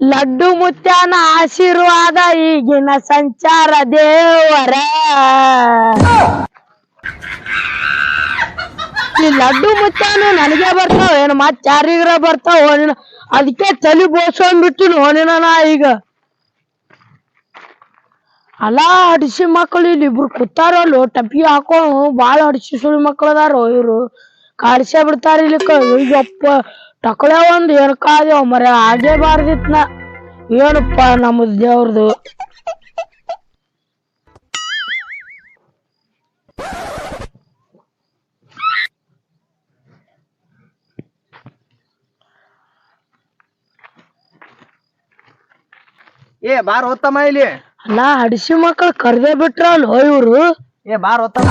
ಲಡ್ಡು ಮುತ್ಯಾನ ಆಶೀರ್ವಾದ ಈಗಿನ ಸಂಚಾರ ದೇವರ. ಈ ಲಡ್ಡು ಮುತ್ಯಾನು ನನಗೆ ಬರ್ತಾವ, ಏನು ಮತ್ ಯಾರಿಗ್ರ ಬರ್ತಾವ ಓನಿನ ಅದಕ್ಕೆ ತಲಿ ಬೋಸ್ಕೊಂಡ್ಬಿಟ್ಟು ಓನಿನ ನಾ ಈಗ. ಅಲ್ಲ ಹಡಿಸಿ ಮಕ್ಕಳು ಇಲ್ಲಿ ಇಬ್ರು ಕೂತಾರಲ್ಲೋ ಟಪ್ಪಿ ಹಾಕೋ ಬಾಳ ಹಡಿಸಿ ಸುಳಿ ಮಕ್ಕಳು ಅದಾರೋ ಇವ್ರು. ಕಾಡ್ಸೇ ಬಿಡ್ತಾರ ಇಲ್ಲಿ ಅಯ್ಯಪ್ಪ ಟಕಳೆ ಒಂದ್ ಏನ್ ಕಾದ್ಯಾವ ಮರ ಹಾಗೆ ಬಾರ್ದಿತ್ನ. ಏನಪ್ಪ ನಮ್ಮ ದೇವ್ರದು? ಏ ಬಾರ್ ಓದ್ತಮ್ಮ ಇಲ್ಲಿ. ನಾ ಹಡಿಸಿ ಮಕ್ಕಳು ಕರ್ದೇ ಬಿಟ್ರಲ್ಲೋ ಇವ್ರು? ಏ ಬಾರ್ ಓದ್ತಮ್ಮ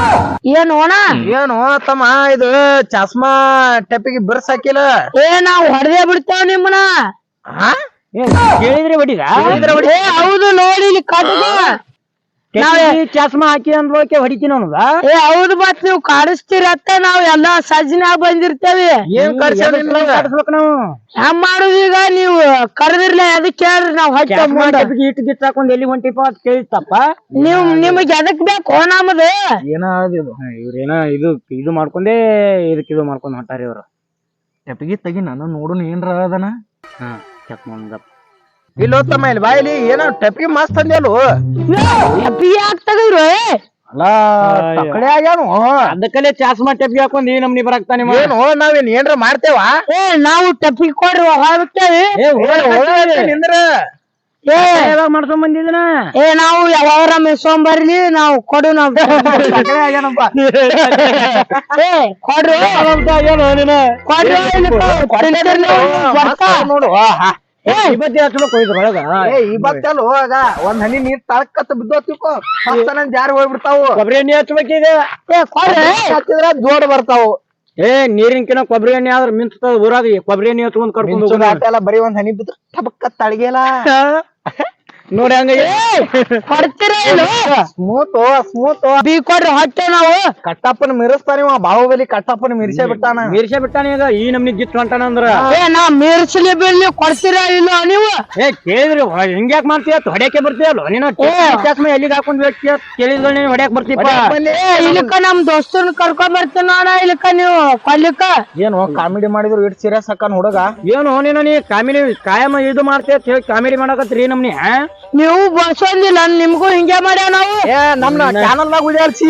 ಏನ್ ಓಣ? ಏನು ತಮ್ಮ ಇದು ಚಸ್ಮಾ ಟೆಪ್ಪಿಗೆ ಬಿರ್ಸ್ ಹಾಕಿಲ್ಲ. ಏ ನಾವ್ ಹೊಡೆದೆ ಬಿಡ್ತೇವ ನಿಮ್ಮನ ಕೇಳಿದ್ರಿ ಏ ಹೌದು ನೋಡಿ ಇಲ್ಲಿ ಕಟ್ಟದ ಚಸ್ಮಾ ಹಾಕಿ ಅಂದ್ರೊಳಕ್ಕೆ ಹೊಡಿತೀನಿ ಅವನದ ಏ ಹೌದು ಮತ್ ನೀವು ಕಾಡಿಸ್ತೀರತ್ತ ನಾವ್ ಎಲ್ಲಾ ಸಜ್ಜನ್ಯಾಗ ಬಂದಿರ್ತೇವಿ. ಏನ್ ನಿಮ್ಗ? ನಾವು. ಹೆಂಗ್ ಮಾಡುದು ಈಗ ನೀವು ಕರೆದಿರ್ಲ ಅದಕ್ಕೆ ಕೇಳ್ರಿ ನಾವ್ ಹಚ್ಚಿ ಇಟ್ಟು ಗಿಟ್ಟು ಹಾಕೊಂಡು ಎಲ್ಲಿ ಹೊಂಟಿಪ್ಪ ಅಂತ ಕೇಳಿತ್ತಪ್ಪ. ನೀವ್ ನಿಮಗ್ ಎದಕ್ ಬೇಕು ನಮ್ದು? ಏನೋ ಅದು ಇದು? ಇವ್ರೇನ ಇದು ಇದು ಮಾಡ್ಕೊಂಡೇ ಇದಕ್ ಇದು ಮಾಡ್ಕೊಂಡ್ ಹೊಂಟಾರಿ ಇವ್ರು. ಟೆಪ್ಪಿಗೆ ತೆಗಿ ನಾನು ನೋಡೋಣ ಏನ್ರ ಅದನ? ಹಾ ಚೆಕ್ ಮಾಡ್ದಪ್ಪ ಇಲ್ಲಿ ಓದ್ತಮ್ಮ ಇಲ್ಲಿ ಬಾಯಿಲಿ ಇಲ್ಲಿ ಏನೋ ಟೆಪ್ಪಿಗೆ ಮಸ್ತ್ ಅಂದ್ಯಲ್ಲು ಎಪ್ಪಿ ಯಾಕ್ ತಗದ್ರು ಅಲ್ಲ ತಕಡೆ ಆಗ್ಯಾನು? ಅದಕ್ಕಲ್ಲೇ ಚಸ್ಮಾ ಟೆಪ್ಪಿಗೆ ಹಾಕೊಂಡ್ ಈ ನಮ್ನಿ ಬರಾಕ್ತಾನೆ ಏನು ನಾವೇನ್ ಏನ್ರ ಮಾಡ್ತೇವ? ಏ ನಾವು ಟಪ್ಪಿ ಕೊಡ್ರಿ ಹೋಗ್ಬಿಟ್ಟೇವಿ ನಿಂದ್ರ. ಏ ಯಾವಾಗ ಮಾಡ್ಕೊಂಡ್ ಬಂದಿದನ ಏ ನಾವು ಯಾವಾಗ ಮೆಸ್ಕೊಂಬರ್ಲಿ ನಾವು ಕೊಡು ನಾವ್. ತಕಡೆ ಆಗ್ಯಾನಪ್ಪ. ಏ ಕೊಡ್ರಿ. ನೋಡು. ಇವತ್ತೇ ಹಚ್ಬೇಕು ಇದ್ರೊಳಗ ಏ ಈ ಬತ್ತಲ್ಲ ಹೋಗ. ಒಂದ್ ಹನಿ ನೀರ್ ತಳಕತ್ತ ಬಿದ್ದೋತಿಕೋ ಮತ್ತ ನನ್ ಜಾರಿ ಹೋಗ್ಬಿಡ್ತಾವು. ಕೊಬ್ಬರಿ ಎಣ್ಣೆ ಕೊಡ್ರಿ ಹತ್ತಿದ್ರ ಜೋಡ್ ಬರ್ತಾವು. ಏ ನೀರಿನ್ಕಿನ ಕೊಬ್ಬರಿ ಎಣ್ಣೆ ಆದ್ರ ಮಿಂತದ ಊರಾಗ. ಕೊಬ್ಬರಿ ಎಣ್ಣೆ ಹಚ್ಕೊಂಡ್ ಕರ್ಕೊಂಡು ಮಿಂಚುದ ಬರೀ ಒಂದ್ ಹನಿ ಬಿದ್ರ ಟಬಕ್ಕ ತಳಗೆಲ್ಲ ನೋಡಿ ಹಂಗ ಕೊಡ್ತೀರ ಇಲ್ಲ ಸ್ಮೂತ್ ಸ್ಮೂತ್. ಬಿ ಕೊಡ್ರಿ ಹೊಟ್ಟೆ ನಾವು. ಕಟ್ಟಪ್ಪನ ಮಿರಿಸ್ತಾನ ಇವ ಬಾಹುಬಲಿ ಕಟ್ಟಪ್ಪನ ಮೀರ್ಸೇ ಬಿಟ್ಟಾನ. ಮೀರ್ಸೆ ಬಿಟ್ಟಾನ ಈಗ ಈ ನಮ್ನಿ ಗಿಟ್ ಹೊಂಟಾನ ಅಂದ್ರ. ಏ ನಾ ಮೀರ್ಸಲಿ ಬಿಡ್ಲಿ ಕೊಡ್ತೀರಾ ಇಲ್ಲ ನೀವು? ಏ ಕೇಳಿದ್ರಿ ಹಿಂಗ್ಯಾಕ್ ಮಾಡ್ತೀಯ? ಹೊಡ್ಯಾಕೆ ಬರ್ತೀಯಲ್ಲ ನೀನು ಚಸ್ಮಾ ಎಲ್ಲಿಗೆ ಹಾಕೊಂಡ್ ವ್ಯಕ್ತಿ ಕೇಳಿದ್ರು ನೀನು ಹೊಡ್ಯಾಕ್ ಬರ್ತೀಪ ಏ ಇಲ್ಲಕ್ಕ ನಮ್ ದೋಸ್ತನ್ ಕರ್ಕೊಂಡ್ ಬರ್ತೀನಿ ಇಲ್ಲಕ ಇಲ್ಲಕ್ಕ ನೀವು. ಕೊಲ್ಲಿಕ್ಕ. ಏನು ಕಾಮಿಡಿ ಮಾಡಿದ್ರು ಇಟ್ ಸೀರಿಯಸ್ ಹಾಕನ್ ಹುಡುಗ? ಏನು ನೀನು ನೀ ಕಾಮಿಡಿ ಕಾಯಮ ಇದು ಮಾಡ್ತೀಯ ಅಂತ ಹೇಳಿ ಕಾಮಿಡಿ ಮಾಡಕತ್ರಿ ನಮ್ನಿ ಹಾ? ನೀವು ಬಸೊಂದಿಲ್ಲ ನಿಮ್ಗೂ ಹಿಂಗೆ ಮಾಡ್ಯಾವ ನಾವು? ಏ ನಮ್ನ ಚಾನಲ್ ದಾಗ ಉಳಿಯಾಡ್ಸಿ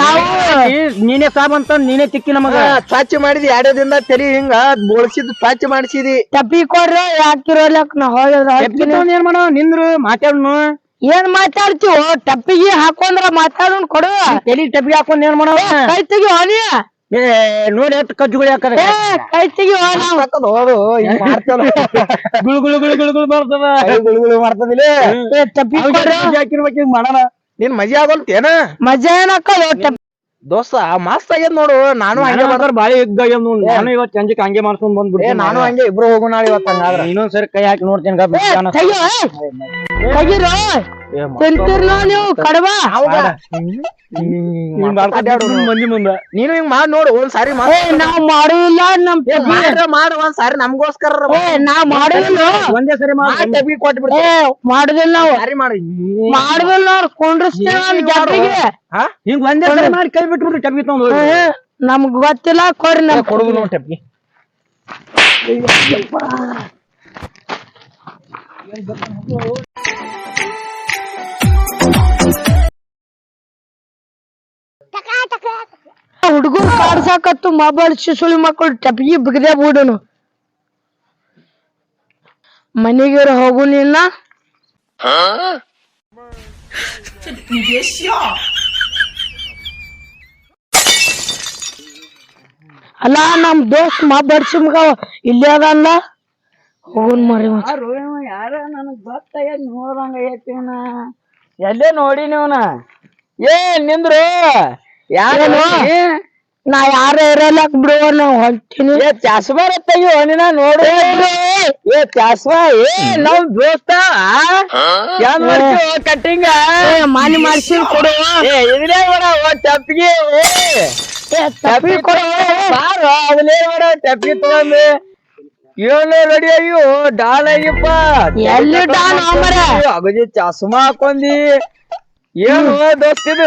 ನಾವು ನೀನೇ ಸಾಬ್ ಅಂತ ನೀನೇ ತಿಕ್ಕಿ ನಮಗ. ಸ್ವಚ್ಛ ಮಾಡಿದಿ ಎರಡದಿಂದ ತೆರಿ ಹಿಂಗ ಬೋಳ್ಸಿದ್ ಸ್ವಚ್ಛ ಮಾಡಿಸಿದಿ. ಟಪ್ಪಿ ಕೊಡ್ರಿ ಹಾಕಿರೋಲ್ಲ ನಾ ಹೋಗಿದ್ರ ಎತ್ತಿತ್ತು ಏನ್ ಮಾಡೋ ನಿಂದ್ರು ಮಾತಾಡ್ನು. ಏನ್ ಮಾತಾಡ್ತೀವೋ ಟಪ್ಪಿಗೆ ಹಾಕೊಂಡ್ರ ಮಾತಾಡೋಣ ಕೊಡು. ತಲಿ ಟಪ್ಪಿಗೆ ಹಾಕೊಂಡ್ ಏನ್ ಮಾಡೋ? ಕೈ ತೆಗಿ ಏ ನೋಡಿ ಎಷ್ಟು ಕಜ್ಜುಗಳು ಏ ಕೈ ತೆಗಿ ಹೋನ ಸಾಕದ್ ಹೋದು ಹಿಂಗ್ ಮಾಡ್ತೇವಲ್ಲ ಗುಳು ಗುಳು ಗುಳು ಗುಳು ಗುಳು ಬರ್ತದ ಕೈ ಗುಳು ಗುಳು ಮಾಡ್ತದಿಲ್ಲ ಏ ಟಪ್ಪಿ ಕೊಡ್ರಿ ಹಾಕಿರ್ಬೇಕು ಹಿಂಗ್ ಮಾಡೋಣ. ನಿನ್ ಮಜಾ ಆಗೋಲ್ತೇನ ಮಜಾ ಏನಕ್ಕಲ್ಲ ಟಪ್ಪಿ ದೋಸ್ತ ಮಸ್ತ್ ಆಗ್ಯದ ನೋಡು ನಾನು ಹಂಗೆ ಮಾಡದ್ರ ಬಾಳಿ ಇದ್ದಾಗ ನಾನು ಇವತ್ತು ಸಂಜೆಕ್ ಹಂಗೆ ಮಾಡ್ಕೊಂಡ್ ಏ ಬಂದ್ಬಿಡ್ತೀನಿ ನಾನು ಹಂಗೆ ಇಬ್ರು ಹೋಗೋಣ ಇವತ್ತ ಹಂಗಾದ್ರ. ಇನ್ನೊಂದ್ಸರಿ ಕೈ ಹಾಕಿ ನೋಡ್ತೀನಿ ಗಪ್ಪ ಏ ಜಾನ. ತೆಗಿ ತೆಗಿರೋ. ನೀವು ಮಾಡ್ಕೊಂಡ್ ಮಂದಿ ಮುಂದ. ನೀನು ಹಿಂಗ್ ಮಾಡ್ ನೋಡು ಒಂದ್ ಸಾರಿ ಏ ನಾವ್ ಮಾಡಿಲ್ಲ ನಮ್ ಮಾಡ ಮಾಡ ಒಂದ್ ಸಾರಿ ನಮ್ಗೋಸ್ಕರ ಏ ನಾವ್ ಮಾಡಿಲ್ಲ ಒಂದೇ ಸರಿ ಮಾಡಿ ಏ ಮಾಡುದಿಲ್ಲ ನಾವು. ಸಾರಿ ಮಾಡಿ. ಮಾಡುದಿಲ್ಲ ಕುಂಡ್ರಸ್ತೇವ ಹಿಂಗ್ ಒಂದೇ ಸರಿ ಮಾಡಿ ಕೈ ಬಿಟ್ಬಿಡ್ರಿ ಟಬ್ಬಿ ತಗೊಂಡು ನಮ್ಗ್ ಗೊತ್ತಿಲ್ಲ ಕೊಡ್ರಿ ನಮ್ ಕೊಡುದು ನೋಡ್ ಟಬ್ಬಿ ಹುಡುಗರು ಕಾಡ್ಸಾಕತ್ತು ಮೊಬೈಲ್ ಸುಳಿ ಮಕ್ಕಳು ಟಪಿಗೆ ಬಿಗದೆ ಬಿಡುನು. ಮನೆಗೆ ಹೋಗು ನಿನ್ನ. ಅಲ್ಲ, ನಮ್ ದೋಸ್ತ್ ಮಾತಾಡ್ಸಿ ಮಗ ಇಲ್ಲೇ ಅದಲ್ಲ ಹೋಗುನ್ ಮರಿ ಯಾರ ನನಗ್ ಗೊತ್ತಾಗ ನೋಡಂಗ ಐತಿನ ಎಲ್ಲೇ ನೋಡಿ ನೀವನ ಏ, ನಿಂದ್ರು. ಏನು? ನಾ ಯಾರ ಇರಲ್ಲ ಬಿಡು ನಾವು ಹೊಂಟಿನಿ. ಏ ಚಸ್ಮಾ ತೆಗಿಯೋ ಹೊಣಿನ ನೋಡು. ಏ ಚಾಸ್ಮಾ ಏ ನಮ್ ದೋಸ್ತ ಏನ್ ಮಾಡ್ತೀವ ಕಟ್ಟಿಂಗ? ಏ, ಮಾನಿ ಮಾಡ್ಸಿ ಕೊಡು. ಏ ಇದನೇ ಮಾಡ ಓ ಟಪ್ಪಿಗೆ ಏ, ತಪ್ಪಿ ಕೊಡು. ಬಾರ ಅದನ್ನೇ ಬೇಡ ಟಪ್ಪಿ ತಗೊಂಡು. ಏನು ರೆಡಿ ಅಯ್ಯೋ ಡಾಲ್ ಅಯ್ಯಪ್ಪ ಎಲ್ಲಿ ಡಾಲ್? ಅಗದಿ ಚಸ್ಮಾ ಹಾಕೊಂಡಿ. ಏನು ದೋಸ್ತಿದು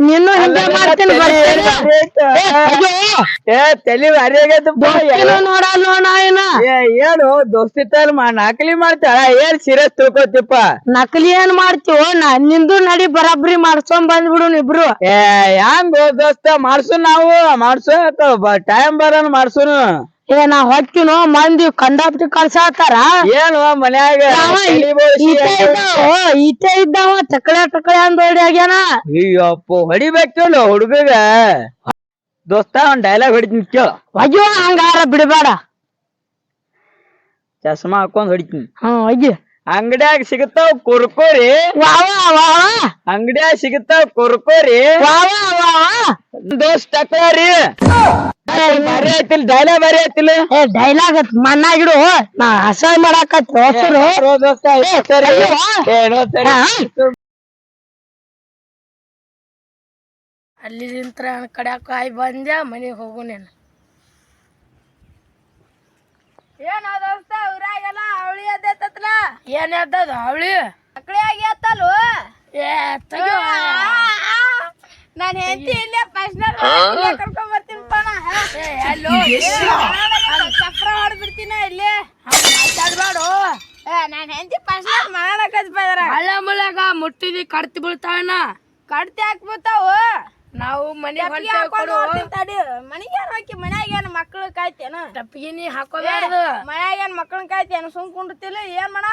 ನಿನ್ನೂ ಹಿಂಗೆ ಮಾಡ್ತೀನಿ. ಏ, ತಲಿ ಭಾರಿ ದೋಸ್ತಿನೂ ನಾ ನಾಯಿನ ಏ ಏನು ದೋಸ್ತಿ ತಲ್ ನಕಲಿ ಮಾಡ್ತಾಳ? ಏನ್ ಸೀರಿಯಸ್ ತಿಳ್ಕೊತಿಪ್ಪ? ನಕಲಿ ಏನ್ ಮಾಡ್ತೀವೋ? ನಾ ನಿಂದು ನಡಿ ಬರಾಬ್ರಿ ಮಾಡ್ಸ್ಕೊಂಡ್ ಬಂದ್ಬಿಡು ಇಬ್ರು ಏ ಹ್ಯಾಂಗ ದೋಸ್ತ ಮಾಡ್ಸು ನಾವು ಮಾಡ್ಸು ಟೈಮ್ ಬರೋನ್ ಮಾಡ್ಸುನು. ಏ ನಾ ಹೊಕ್ಕಿನೋ ಮಂದಿ ಕಂಡಾಪಟ್ಟಿ ಕಳ್ಸಾತಾರ? ಏನು ಮನ್ಯಾಗ? ಈಟೆ ಇದ್ದಾವ ತಕಳೆ ತಕಳೆ ಟಕಳೆ ಅಂದ್ ಹೊಡಿ ಆಗ್ಯಾನ? ಅಯ್ಯಪ್ಪ ಹೊಡಿಬೇಕಲ್ಲ ಹುಡುಗಗ? ದೋಸ್ತ ಒಂದ್ ಡೈಲಾಗ್ ಹೊಡಿತೀನಿ ಕೇಳ. ಅಯ್ಯೋ ಹಂಗಾರ ಬಿಡಬೇಡ. ಚಸ್ಮಾ ಹಾಕೊಂಡ್ ಹೊಡಿತೀನಿ. ಹಾ ಅಯ್ಯ ಅಂಗಡ್ಯಾಗ ಸಿಗತಾವ್ ಕುರ್ಕೋರಿ. ವಾವ ವಾವ ಅಂಗಡ್ಯಾಗ ಸಿಗತಾವ್ ಕುರ್ಕೋರಿ. ದೋಸ್ತ ಟಕೋರಿ ಬರೀ ಐತಿಲ್ ಡೈಲಾಗ್ ಬರೀ ಐತಿಲ್ ಏ ಡೈಲಾಗ್ ಮಣ್ಣಾಗಿಡು ನಾ ಅಸಹ್ಯ ಮಾಡಾಕತ್ತಿ ಹೊಸರು. ಏ, ಸರಿ. ಸರಿ. ಅಲ್ಲಿ ನಿಂತ್ರ ಕಡ್ಯಾಕ ಆಯ್ ಬಂದ್ಯಾ ಮನೆಗೆ ಹೋಗು ನೀನು ಏನ ದೋಸ್ತ ಊರಾಗೆಲ್ಲ ಅವಳಿ ಅದೇತತ್ಲ ಏನ್ ಎದ್ದದ ಅವಳಿ? ಮಕ್ಕಳೇ ಆಗ್ಯಾತಲ್ವ ಏ ತಗೋ. ನಾನು ಹೆಂಡತಿ ಇಲ್ಲೇ ಪರ್ಸನಲ್ ಕರ್ಕೊಂಡ್ ಬರ್ತೀನಿ ಪಣ. ಚಪ್ರ ಹೊಡ್ಬಿಡ್ತೀನ ಇಲ್ಲಿ? ಮಾತಾಡ್ಬೇಡು. ಏ ನಾನು ಹೆಂಡತಿ ಪರ್ಸನಲ್ ಮಾಡಕ್ ಹಚ್ಬಾರ ಹಳ್ಳ ಮುಳ್ಯಾಗ ಮುಟ್ಟಿದಿ ಕಡ್ತಿ ಬೀಳ್ತಾವನ ಕಡ್ತಿ ಹಾಕ್ಬಿಡ್ತಾವ. ನಾವು ಮನೆ ತಡಿ ಮನಿಗೆ ಹಾಕಿ ಮನ್ಯಾಗ ಏನ್ ಮಕ್ಳು ಕಾಯ್ತೇನ? ಟಪ್ಪಿಗಿನಿ ಹಾಕೋಬಾರ್ದು. ಮನ್ಯಾಗ ಏನ್ ಮಕ್ಳನ್ ಕಾಯ್ತೇನ? ಸುಮ್ ಕುಂಡ್ತಿಲ್ಲ ಏನ್ ಮಾಡ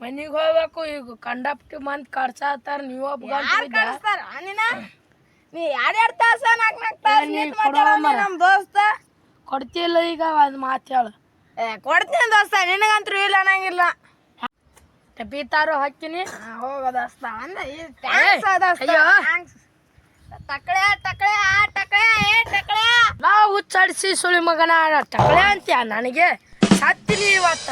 ಮನಿಗ್ ಹೋಗ್ಬೇಕು ಈಗ ಕಂಡಪ್ಟಿ ಮಂತ್ ಕಡ್ಸಾತಾರ ನೀವ್ ಯಾರ್ ನೀನ ನೀ ಎರಡೆರಡು ತಾಸ ನಾಲ್ಕು ನಾಲ್ಕು ತಾಸ ನಮ್ಮ ನಿಂತ್. ದೋಸ್ತ. ಕೊಡ್ತಿಲ್ಲ ಈಗ ಅದ್ ಮಾತ್ ಹೇಳು. ಏ ಕೊಡ್ತೀನಿ ದೋಸ್ತ ನಿನಗಂತೂ ಇಲ್ಲ ಅನ್ನಂಗಿಲ್ಲ ಟಪ್ಪಿ ತಾರು ಹಾಕಿನಿ ಹೋಗದಸ್ತ ಅಂದ ಥ್ಯಾಂಕ್ಸ್ ದೋಸ್ತ. ಥ್ಯಾಂಕ್ಸ್ ತಕಳೆ ತಕಳೆ ಆ ಟಕಳೆ ಏ ಟಕಳೆ ನಾ ಹುಚ್ಚಾಡಿಸಿ ಸುಳಿ ಮಗನ ಟಕಳೆ ಅಂತ್ಯ ನನಗೆ ಸತ್ತಿನಿ ಇವತ್ತ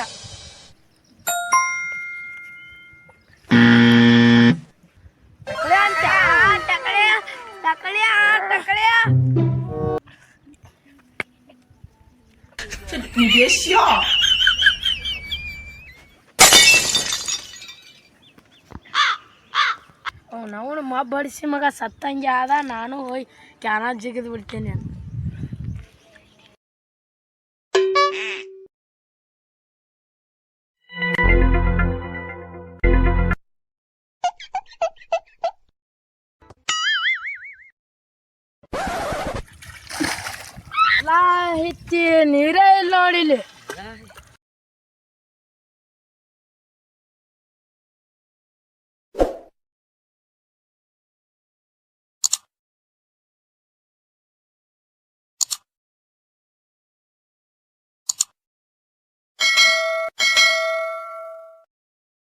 ಟಕಳೆ ಅಂತ ಆ ಟಕಳೆ ಟಕಳೆ ಆ ಟಕಳೆ ನಾವು ಮಬ್ಬ ಬಡಿಸಿ ಮಗ ಸತ್ತಂಗೆ ಆದ, ನಾನು ಹೋಯ್ ಕ್ಯಾನ ಜಿಗಿದ್ ಬಿಡ್ತೇನೆ ಲಾ ನೀರೇ ಇಲ್ಲ ನೋಡಿಲಿ